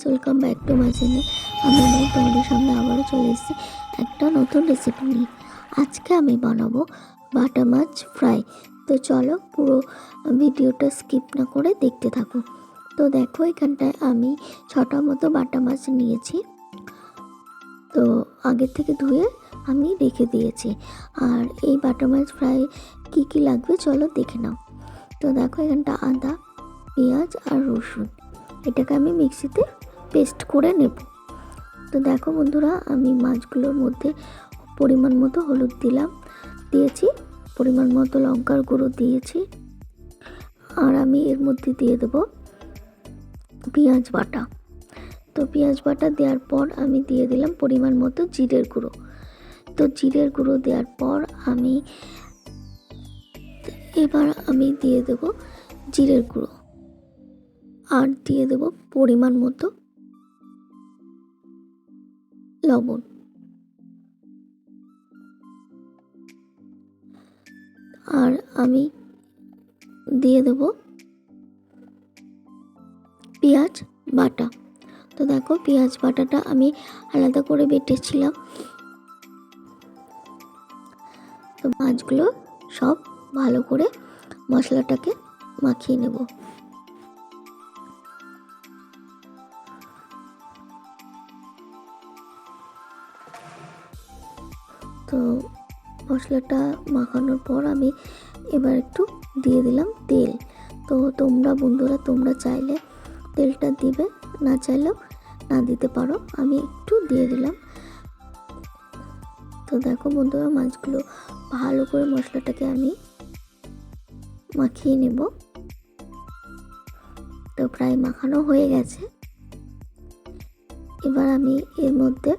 Friends welcome back to my channel আমি আমার তোমাদের সামনে আবারও চলে এসেছি। একটা নতুন রেসিপি নিয়ে আজকে আমি বানাবো বাটা মাছ ফ্রাই তো চলো পুরো ভিডিওটা স্কিপ না করে দেখতে থাকো। তো দেখো এখানটায় আমি ছটা মতো বাটা মাছ নিয়েছি। তো আগের থেকে ধুয়ে আমি রেখে দিয়েছি। আর এই বাটা মাছ ফ্রাই কী কী লাগবে চলো দেখে নাও। তো দেখো এখানটা আদা, পেঁয়াজ আর রসুন। এটাকে আমি মিক্সিতে পেস্ট করে নেব। তো দেখো বন্ধুরা, আমি মাছগুলোর মধ্যে পরিমাণ মতো হলুদ দিলাম, দিয়েছি, পরিমাণ মতো লঙ্কার গুঁড়ো দিয়েছি, আর আমি এর মধ্যে দিয়ে দেব পেঁয়াজ বাটা। তো পেঁয়াজ বাটা দেওয়ার পর আমি দিয়ে দিলাম পরিমাণ মতো জিরের গুঁড়ো। তো জিরের গুঁড়ো দেওয়ার পর আমি, এবার আমি দিয়ে দেব জিরের গুঁড়ো। আর দিয়ে দেব পরিমাণ মতো লবণ। আর আমি দিয়ে দেব পেঁয়াজ বাটা। তো দেখো পেঁয়াজ বাটাটা আমি আলাদা করে বেটেছিলাম। তো মাছগুলো সব ভালো করে মশলাটাকে মাখিয়ে নেব। তো মশলাটা মাখানোর পর আমি এবার একটু দিয়ে দিলাম তেল। তো তোমরা বন্ধুরা, তোমরা চাইলে তেলটা দিবে, না চাইলেও না দিতে পারো। আমি একটু দিয়ে দিলাম। তো দেখো বন্ধুরা, মাছগুলো ভালো করে মশলাটাকে আমি মাখিয়ে নেব। তো প্রায় মাখানো হয়ে গেছে। এবার আমি এর মধ্যে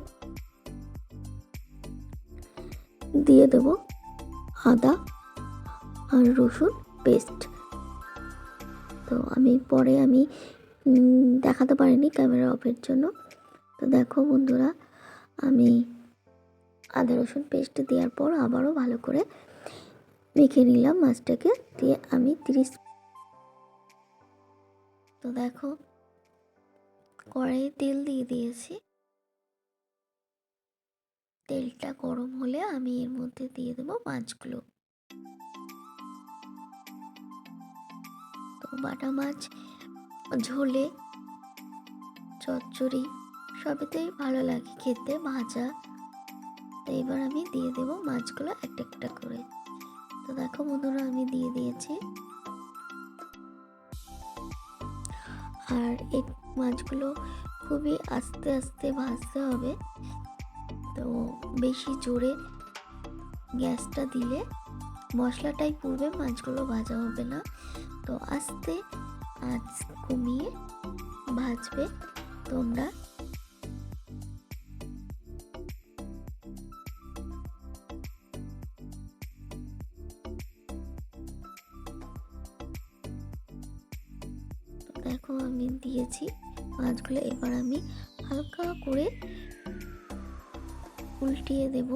দিয়ে দেব আদা আর রসুন পেস্ট। তো আমি পরে আমি দেখাতে পারিনি ক্যামেরা অফের জন্য। তো দেখো বন্ধুরা, আমি আদা রসুন পেস্ট দেওয়ার পর আবারও ভালো করে মেখে নিলাম মাছটাকে দিয়ে আমি তিরিশ তো দেখো, কড়াইয়ে তেল দিয়ে দিয়েছি। তেলটা গরম হলে আমি এর মধ্যে দিয়ে দেবো মাছগুলো। তো বাটা মাছ, ঝোলে, চচ্চড়ি সবেতেই ভালো লাগে খেতে, ভাজা। তো এবার আমি দিয়ে দেবো মাছগুলো একটা একটা করে। তো দেখো বন্ধুরা, আমি দিয়ে দিয়েছি। আর এই মাছগুলো খুবই আস্তে আস্তে ভাজতে হবে। তো বেশি জোরে গ্যাসটা দিলে মশলাটাই পুড়বে, মাছগুলো ভাজা হবে না। তো আস্তে আঁচ কমিয়ে ভাজবে তোমরা। দেখো আমি দিয়েছি মাছগুলো, এবার আমি হালকা করে উল্টিয়ে দেব।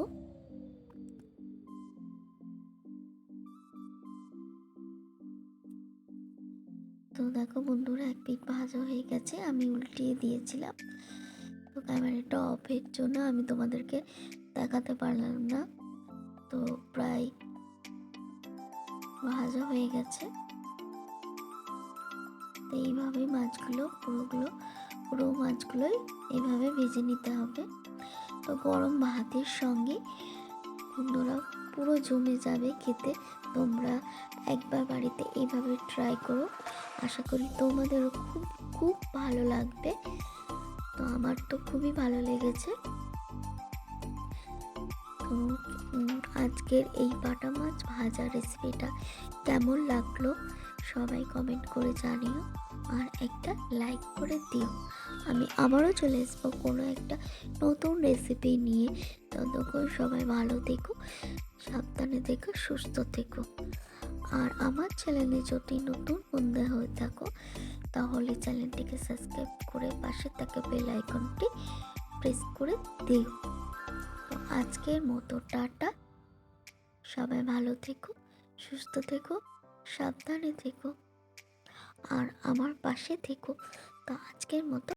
তো দেখো বন্ধুরা, এক পিঠ ভাজা হয়ে গেছে, আমি উল্টিয়ে দিয়েছিলাম। তো ক্যামেরাটা অফের জন্য আমি তোমাদেরকে দেখাতে পারলাম না। তো প্রায় ভাজা হয়ে গেছে। তো এইভাবেই মাছগুলো, পুরোগুলো, পুরো মাছগুলোই এইভাবে ভেজে নিতে হবে। তো গরম ভাতের সঙ্গে বন্ধুরা পুরো জমে যাবে খেতে। তোমরা একবার বাড়িতে এইভাবে ট্রাই করো। আশা করি তোমাদেরও খুব খুব ভালো লাগবে। তো আমার তো খুবই ভালো লেগেছে। তো আজকের এই বাটা মাছ ভাজা রেসিপিটা কেমন লাগল সবাই কমেন্ট করে জানিও। আর একটা লাইক করে দিও। আমি আবারও চলে আসব কোনো একটা নতুন রেসিপি নিয়ে। ততক্ষণ সবাই ভালো থেকো, সাবধানে থেকো, সুস্থ থেকো। আর আমার চ্যানেলে যদি নতুন বন্ধু হয়ে থাকো, তাহলে চ্যানেলটিকে সাবস্ক্রাইব করে পাশে থাকা বেল আইকনটি প্রেস করে দিও। তো আজকের মতো টাটা। সবাই ভালো থেকো, সুস্থ থেকো, সাবধানে থেকো। আর আমার পাশে থেকো। তো আজকের মতো